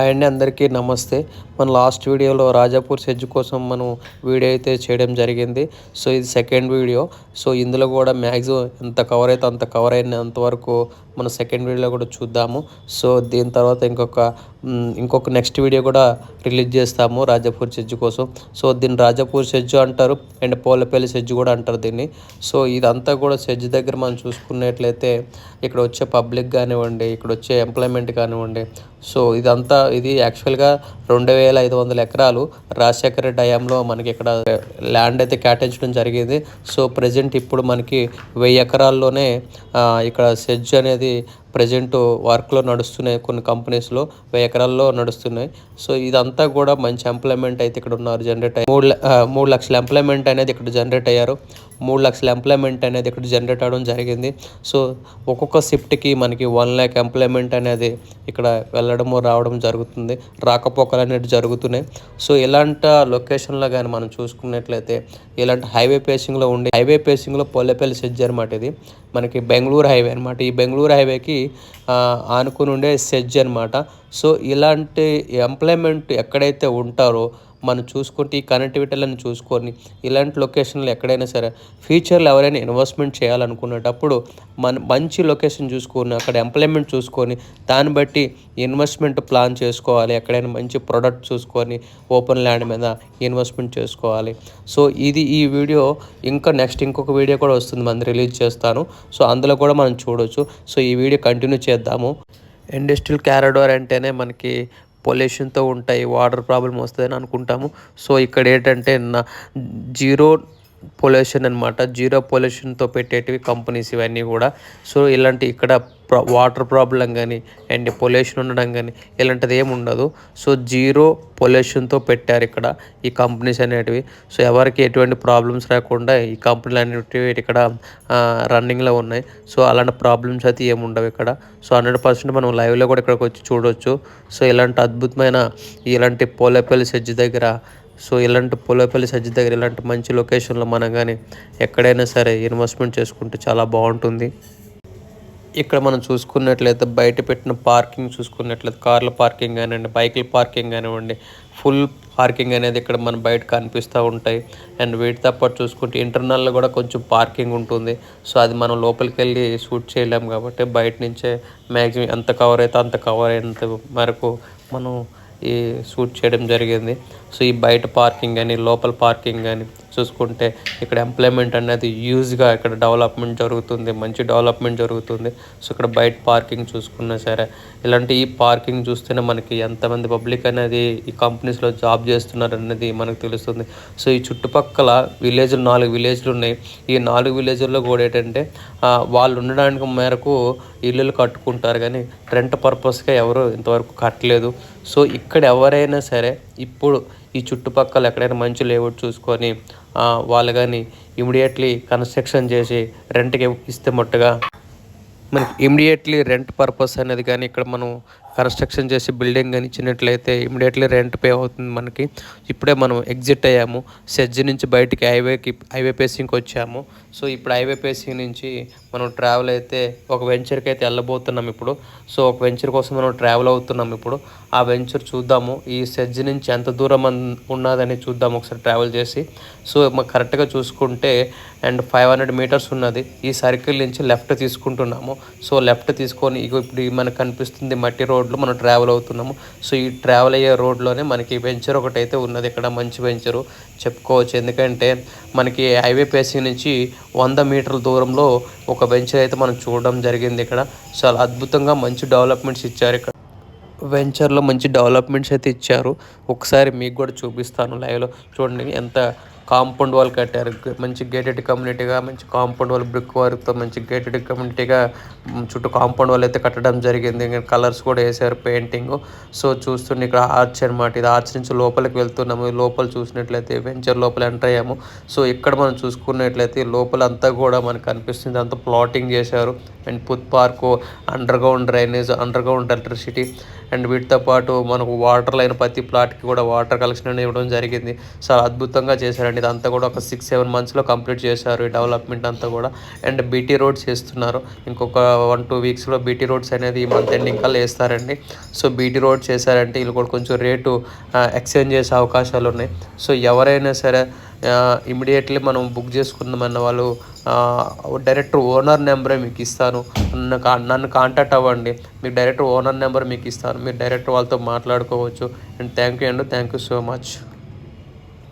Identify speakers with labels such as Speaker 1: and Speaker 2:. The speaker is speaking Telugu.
Speaker 1: అండ్ అందరికీ నమస్తే. మన లాస్ట్ వీడియోలో రాజాపూర్ సెజ్ కోసం మనం వీడియో అయితే చేయడం జరిగింది. సో ఇది సెకండ్ వీడియో. సో ఇందులో కూడా మ్యాక్సిమం ఎంత కవర్ అయితే అంత కవర్ అయినంత వరకు మన సెకండ్ వీడియోలో కూడా చూద్దాము. సో దీని తర్వాత ఇంకొక ఇంకొక నెక్స్ట్ వీడియో కూడా రిలీజ్ చేస్తాము రాజాపూర్ సెజ్ కోసం. సో దీన్ని రాజాపూర్ సెజ్ అంటారు అండ్ పోలపల్లి సెజ్ కూడా అంటారు దీన్ని. సో ఇదంతా కూడా సెజ్ దగ్గర మనం చూసుకున్నట్లయితే ఇక్కడ వచ్చే పబ్లిక్ కానివ్వండి ఇక్కడ వచ్చే ఎంప్లాయ్మెంట్ కానివ్వండి. సో ఇదంతా ఇది యాక్చువల్గా రెండు వేల ఐదు వందల ఎకరాలు రాజశేఖర డయాంలో మనకి ఇక్కడ ల్యాండ్ అయితే కేటాయించడం జరిగింది. సో ప్రజెంట్ ఇప్పుడు మనకి వెయ్యి ఎకరాల్లోనే ఇక్కడ సెజ్ అనేది ప్రజెంట్ వర్క్లో నడుస్తున్నాయి కొన్ని కంపెనీస్లో వెయ్యి ఎకరాల్లో నడుస్తున్నాయి. సో ఇదంతా కూడా మంచి ఎంప్లాయ్మెంట్ అయితే ఇక్కడ ఉన్నారు జనరేట్ అయ్యి. మూడు మూడు లక్షల ఎంప్లాయ్మెంట్ అనేది ఇక్కడ జనరేట్ అయ్యారు. మూడు లక్షల ఎంప్లాయ్మెంట్ అనేది ఇక్కడ జనరేట్ అవ్వడం జరిగింది. సో ఒక్కొక్క షిఫ్ట్కి మనకి వన్ ల్యాక్ ఎంప్లాయ్మెంట్ అనేది ఇక్కడ వెళ్ళడము రావడం జరుగుతుంది. రాకపోకలు అనేవి జరుగుతున్నాయి. సో ఇలాంటి లొకేషన్లో కానీ మనం చూసుకున్నట్లయితే ఇలాంటి హైవే పేసింగ్లో ఉండి హైవే పేసింగ్లో పొల్లెపల్లి సెజ్ అనమాట ఇది. మనకి బెంగళూరు హైవే అనమాట ఈ బెంగళూరు హైవేకి ఆనుకుని ఉండే సెజ్ అనమాట సో ఇలాంటి ఎంప్లాయ్మెంట్ ఎక్కడైతే ఉంటారో మనం చూసుకుంటే ఈ కనెక్టివిటీలను చూసుకొని ఇలాంటి లొకేషన్లు ఎక్కడైనా సరే ఫ్యూచర్లో ఎవరైనా ఇన్వెస్ట్మెంట్ చేయాలనుకునేటప్పుడు మన మంచి లొకేషన్ చూసుకొని అక్కడ ఎంప్లాయ్మెంట్ చూసుకొని దాన్ని బట్టి ఇన్వెస్ట్మెంట్ ప్లాన్ చేసుకోవాలి. ఎక్కడైనా మంచి ప్రోడక్ట్ చూసుకొని ఓపెన్ ల్యాండ్ మీద ఇన్వెస్ట్మెంట్ చేసుకోవాలి. సో ఇది ఈ వీడియో. ఇంకా నెక్స్ట్ ఇంకొక వీడియో కూడా వస్తుంది. మనం రిలీజ్ చేస్తాను. సో అందులో కూడా మనం చూడొచ్చు. సో ఈ వీడియో కంటిన్యూ చేద్దాము. ఇండస్ట్రియల్ క్యారడోర్ అంటేనే మనకి పొల్యూషన్తో ఉంటాయి వాటర్ ప్రాబ్లం వస్తుందని అనుకుంటాము. సో ఇక్కడ ఏంటంటే నా జీరో పొల్యూషన్ అనమాట జీరో పొల్యూషన్తో పెట్టేటివి కంపెనీస్ ఇవన్నీ కూడా. సో ఇలాంటి ఇక్కడ ప్ర- వాటర్ ప్రాబ్లం కానీ అండ్ పొల్యూషన్ ఉండడం కానీ ఇలాంటిది ఏమి ఉండదు. సో జీరో పొల్యూషన్తో పెట్టారు ఇక్కడ ఈ కంపెనీస్ అనేటివి. సో ఎవరికి ఎటువంటి ప్రాబ్లమ్స్ రాకుండా ఈ కంపెనీలు అనేటివి ఇక్కడ రన్నింగ్లో ఉన్నాయి. సో అలాంటి ప్రాబ్లమ్స్ అయితే ఏమి ఉండవు ఇక్కడ. సో హండ్రెడ్ పర్సెంట్ మనం లైవ్లో కూడా ఇక్కడికి వచ్చి చూడవచ్చు సో ఇలాంటి అద్భుతమైన ఇలాంటి పోలేపల్లి సెడ్జ్ దగ్గర సో ఇలాంటి పొలపల్లి సజ్జ దగ్గర ఇలాంటి మంచి లొకేషన్లో మనం కానీ ఎక్కడైనా సరే ఇన్వెస్ట్మెంట్ చేసుకుంటే చాలా బాగుంటుంది. ఇక్కడ మనం చూసుకున్నట్లయితే బయట పెట్టిన పార్కింగ్ చూసుకున్నట్లయితే కార్ల పార్కింగ్ కానివ్వండి బైకుల పార్కింగ్ కానివ్వండి ఫుల్ పార్కింగ్ అనేది ఇక్కడ మన బయట కనిపిస్తూ ఉంటాయి. అండ్ వీటితో పాటు చూసుకుంటే ఇంటర్నల్లో కూడా కొంచెం పార్కింగ్ ఉంటుంది. సో అది మనం లోపలికి వెళ్ళి షూట్ చేయలేము కాబట్టి బయట నుంచే మ్యాక్సిమం ఎంత కవర్ అయితే అంత కవర్ అయినంత వరకు మనం ఈ షూట్ చేయడం జరిగింది. సో ఈ బయట పార్కింగ్ కానీ లోపల పార్కింగ్ కానీ చూసుకుంటే ఇక్కడ ఎంప్లాయ్మెంట్ అనేది యూజ్గా ఇక్కడ డెవలప్మెంట్ జరుగుతుంది. మంచి డెవలప్మెంట్ జరుగుతుంది. సో ఇక్కడ బయట పార్కింగ్ చూసుకున్నా సరే. ఇలాంటి ఈ పార్కింగ్ చూస్తేనే మనకి ఎంతమంది పబ్లిక్ అనేది ఈ కంపెనీస్లో జాబ్ చేస్తున్నారు అనేది మనకు తెలుస్తుంది. సో ఈ చుట్టుపక్కల విలేజ్లు నాలుగు విలేజ్లు ఉన్నాయి. ఈ నాలుగు విలేజ్ల్లో కూడా ఏంటంటే వాళ్ళు ఉండడానికి మేరకు ఇల్లులు కట్టుకుంటారు కానీ రెంట్ పర్పస్గా ఎవరు ఇంతవరకు కట్టలేదు. సో ఇక్కడ ఎవరైనా సరే ఇప్పుడు ఈ చుట్టుపక్కల ఎక్కడైనా మంచి లేఅవుట్ చూసుకొని వాళ్ళు కానీ ఇమీడియట్లీ కన్స్ట్రక్షన్ చేసి రెంట్కి ఇస్తే మట్టుగా మనకి ఇమీడియట్లీ రెంట్ పర్పస్ అనేది కానీ ఇక్కడ మనం కన్స్ట్రక్షన్ చేసి బిల్డింగ్ కానీ ఇచ్చినట్లయితే ఇమీడియట్లీ రెంట్ పే అవుతుంది మనకి. ఇప్పుడే మనం ఎగ్జిట్ అయ్యాము. సెజ్ నుంచి బయటికి హైవేకి హైవే పేసింగ్కి వచ్చాము. సో ఇప్పుడు హైవే పేసింగ్ నుంచి మనం ట్రావెల్ అయితే ఒక వెంచర్కి అయితే వెళ్ళబోతున్నాం ఇప్పుడు. సో ఒక వెంచర్ కోసం మనం ట్రావెల్ అవుతున్నాం ఇప్పుడు. ఆ వెంచర్ చూద్దాము. ఈ సెజ్ నుంచి ఎంత దూరం ఉన్నదని చూద్దాము ఒకసారి ట్రావెల్ చేసి. సో మాకు కరెక్ట్గా చూసుకుంటే అండ్ ఫైవ్ హండ్రెడ్ మీటర్స్ ఉన్నది. ఈ సర్కిల్ నుంచి లెఫ్ట్ తీసుకుంటున్నాము. సో లెఫ్ట్ తీసుకొని ఇప్పుడు మనకు కనిపిస్తుంది మట్టి రోడ్లో మనం ట్రావెల్ అవుతున్నాము. సో ఈ ట్రావెల్ అయ్యే రోడ్లోనే మనకి వెంచర్ ఒకటి అయితే ఉన్నది. ఇక్కడ మంచి వెంచరు చెప్పుకోవచ్చు. ఎందుకంటే మనకి హైవే పేసింగ్ నుంచి వంద మీటర్ల దూరంలో ఒక వెంచర్ అయితే మనం చూడడం జరిగింది ఇక్కడ. చాలా అద్భుతంగా మంచి డెవలప్మెంట్స్ ఇచ్చారు ఇక్కడ. వెంచర్లో మంచి డెవలప్మెంట్స్ అయితే ఇచ్చారు. ఒకసారి మీకు కూడా చూపిస్తాను లైవ్లో చూడండి ఎంత కాంపౌండ్ వాల్ కట్టారు. మంచి గేటెడ్ కమ్యూనిటీగా మంచి కాంపౌండ్ వాల్ బ్రిక్ వర్క్తో మంచి గేటెడ్ కమ్యూనిటీగా చుట్టూ కాంపౌండ్ వాల్ అయితే కట్టడం జరిగింది. ఇంకా కలర్స్ కూడా వేసారు పెయింటింగ్ సో చూస్తుండే ఇక్కడ ఆర్చ్ అనమాట ఇది ఆర్చ్ నుంచి లోపలికి వెళ్తున్నాము. లోపల చూసినట్లయితే వెంచర్ లోపల ఎంటర్ అయ్యాము. సో ఇక్కడ మనం చూసుకున్నట్లయితే లోపల అంతా కూడా మనకు కనిపిస్తుంది అంతా ప్లాటింగ్ చేశారు. And పుత్ park underground drainage underground electricity and వీటితో పాటు మనకు వాటర్ లైన్ ప్రతి ప్లాట్కి కూడా వాటర్ కలెక్షన్ అనేది ఇవ్వడం జరిగింది. చాలా అద్భుతంగా చేశారండి. ఇదంతా కూడా ఒక సిక్స్ సెవెన్ మంత్స్లో కంప్లీట్ చేశారు ఈ డెవలప్మెంట్ అంతా కూడా. అండ్ బీటీ రోడ్స్ వేస్తున్నారు ఇంకొక వన్ టూ వీక్స్లో బీటీ రోడ్స్ అనేది ఈ మంత్ ఎండింగ్ కల్లా వేస్తారండి. సో బీటీ రోడ్స్ చేశారంటే వీళ్ళు కూడా కొంచెం రేటు ఎక్స్చేంజ్ చేసే అవకాశాలు ఉన్నాయి. సో ఎవరైనా సరే ఇమీడియట్లీ మనం బుక్ చేసుకుందామన్న వాళ్ళు డైరెక్ట్ ఓనర్ నెంబరే మీకు ఇస్తాను. నన్ను కా నన్ను కాంటాక్ట్ అవ్వండి. మీకు డైరెక్ట్ ఓనర్ నెంబర్ మీకు ఇస్తాను. మీరు డైరెక్ట్ వాళ్ళతో మాట్లాడుకోవచ్చు. అండ్ థ్యాంక్ యూ అండి థ్యాంక్ యూ సో మచ్